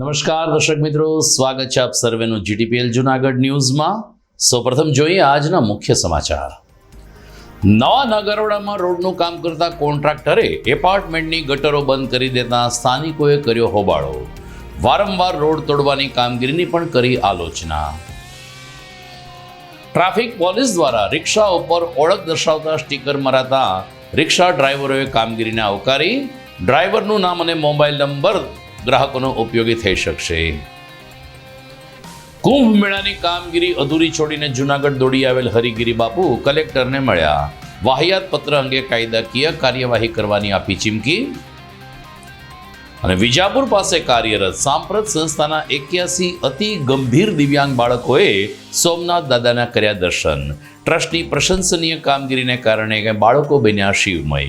નમસ્કાર, દર્શક મિત્રો. સ્વાગત છે આપ સર્વેનું જીટીપીએલ જુનાગઢ ન્યૂઝમાં. સૌપ્રથમ જોઈએ આજના મુખ્ય સમાચાર. નવા નગરોડામાં રોડનું કામ કરતા કોન્ટ્રાક્ટરે એપાર્ટમેન્ટની ગટરો બંધ કરી દેતા સ્થાનિકોએ કર્યો હોબાળો. વારંવાર રોડ તોડવાની કામગીરીની પણ કરી આલોચના. ટ્રાફિક પોલીસ દ્વારા રિક્ષા ઉપર ઓળખ દર્શાવતા સ્ટીકર મરાતા રિક્ષા ડ્રાઈવરોએ કામગીરીને આવકારી. ડ્રાઈવરનું નામ અને મોબાઈલ નંબર ગ્રાહકોનો ઉપયોગી થઈ શકશે. કુંભ મેળાની કામગીરી અધૂરી છોડીને જુનાગઢ દોડી આવેલ હરિગીરી બાપુ કલેક્ટરને મળ્યા. વાહિયાત પત્ર અંગે કાયદાકીય કાર્યવાહી કરવાની આપી ચીમકી. અને વિજાપુર પાસે કાર્યરત સાંપ્રત સંસ્થાના એક્યાસી અતિ ગંભીર દિવ્યાંગ બાળકોએ સોમનાથ દાદાના કર્યા દર્શન. ટ્રસ્ટની પ્રશંસનીય કામગીરીને કારણે બાળકો બન્યા શિવમય.